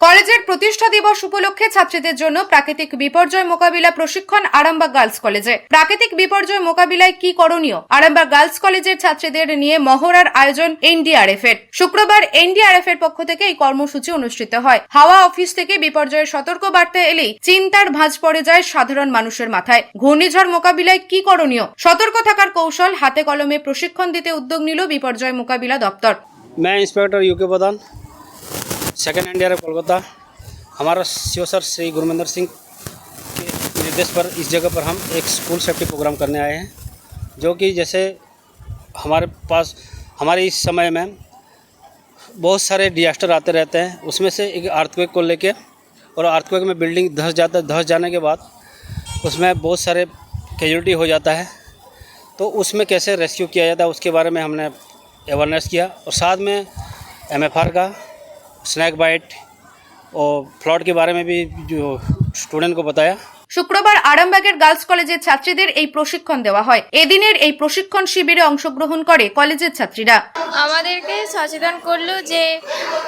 কলেজের প্রতিষ্ঠা দিবস উপলক্ষে ছাত্রীদের জন্য প্রাকৃতিক বিপর্যয় মোকাবিলা প্রশিক্ষণ আরামবাগ গার্লস কলেজে প্রাকৃতিক বিপর্যয় মোকাবিলায় কি করণীয় আরামবাগ গার্লস কলেজের ছাত্রীদের নিয়ে মহড়ার আয়োজন এনডিআরএফ এর শুক্রবার এনডিআরএফ এর পক্ষ থেকে এই কর্মসূচি অনুষ্ঠিত হয় হাওয়া অফিস থেকে বিপর্যয়ের সতর্ক বার্তা এলেই চিন্তার ভাঁজ পড়ে যায় সাধারণ মানুষের মাথায় ঘূর্ণিঝড় মোকাবিলায় কি করণীয় সতর্ক থাকার কৌশল হাতে কলমে প্রশিক্ষণ দিতে উদ্যোগ নিল বিপর্যয় মোকাবিলা দপ্তর मैं इंस्पेक्टर यूके प्रधान second N Kolkata. हमारा सीओ सर श्री गुरमेंद्र सिंह के निर्देश पर इस जगह पर हम एक स्कूल सेफ्टी प्रोग्राम करने आए हैं, जो कि जैसे हमारे पास, हमारे इस समय में बहुत सारे डिजास्टर आते रहते हैं। उसमें से एक अर्थक्वेक को लेके और आर्थक्वेक में बिल्डिंग धस जाता है धस जाने के बाद उसमें बहुत सारे कैजुअलिटी हो जाता है। तो उसमें कैसे रेस्क्यू किया जाता है, उसके बारे में हमने अवेयरनेस किया और साथ में एमएफआर का स्नैक बाइट और फ्लॉट के बारे में भी जो स्टूडेंट को बताया শুক্রবার আরামবাগের গার্লস কলেজের ছাত্রীদের এই প্রশিক্ষণ দেওয়া হয় এদিনের এই প্রশিক্ষণ শিবিরে অংশগ্রহণ করে কলেজের ছাত্রীরা আমাদেরকে সচেতন করলো যে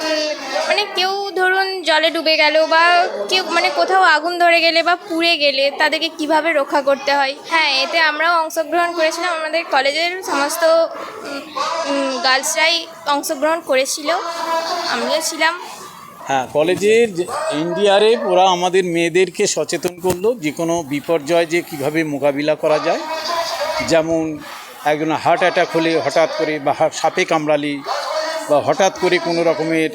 উম, মানে কেউ ধরুন জলে ডুবে গেল বা কেউ মানে কোথাও আগুন ধরে গেলে বা পুড়ে গেলে তাদেরকে কিভাবে রক্ষা করতে হয় হ্যাঁ এতে আমরাও অংশগ্রহণ করেছিলাম আমাদের কলেজের সমস্ত গার্লসরাই অংশগ্রহণ করেছিল আমিও ছিলাম হ্যাঁ কলেজের এনডিআরএফ, ওরা আমাদের মেয়েদেরকে সচেতন করল যে কোনো বিপর্যয় যে কীভাবে মোকাবিলা করা যায়। যেমন একজন হার্ট অ্যাটাক হলে হঠাৎ করে বা সাপে কামড়ালি বা হঠাৎ করে কোনো রকমের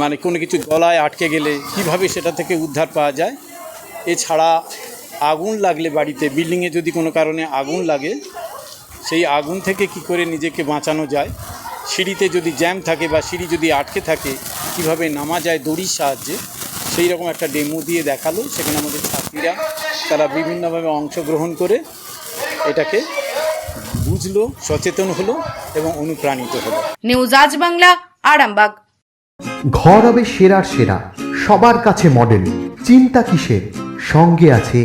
মানে কোনো কিছু গলায় আটকে গেলে কীভাবে সেটা থেকে উদ্ধার পাওয়া যায়। এছাড়া আগুন লাগলে বাড়িতে, বিল্ডিংয়ে যদি কোনো কারণে আগুন লাগে, সেই আগুন থেকে কি করে নিজেকে বাঁচানো যায়? সিঁড়িতে যদি জ্যাম থাকে বা সিঁড়ি যদি আটকে থাকে কীভাবে নামা যায় দড়ির সাহায্যে সেই রকম একটা ডেমো দিয়ে দেখাল। সেখানে আমাদের ছাত্রীরা তারা বিভিন্নভাবে অংশগ্রহণ করে এটাকে বুঝলো সচেতন হলো এবং অনুপ্রাণিত হলো। নিউজ আজ বাংলা আরামবাগ। ঘর হবে সেরার সেরা সবার কাছে মডেল চিন্তা কিসের? সঙ্গে আছে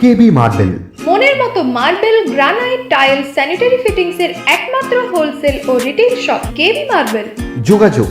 কেবি মার্বেল মনের মতো marble granite tile sanitary fittings এর একমাত্র হোলসেল ও রিটেল শপ কেবি মার্বেল যোগাযোগ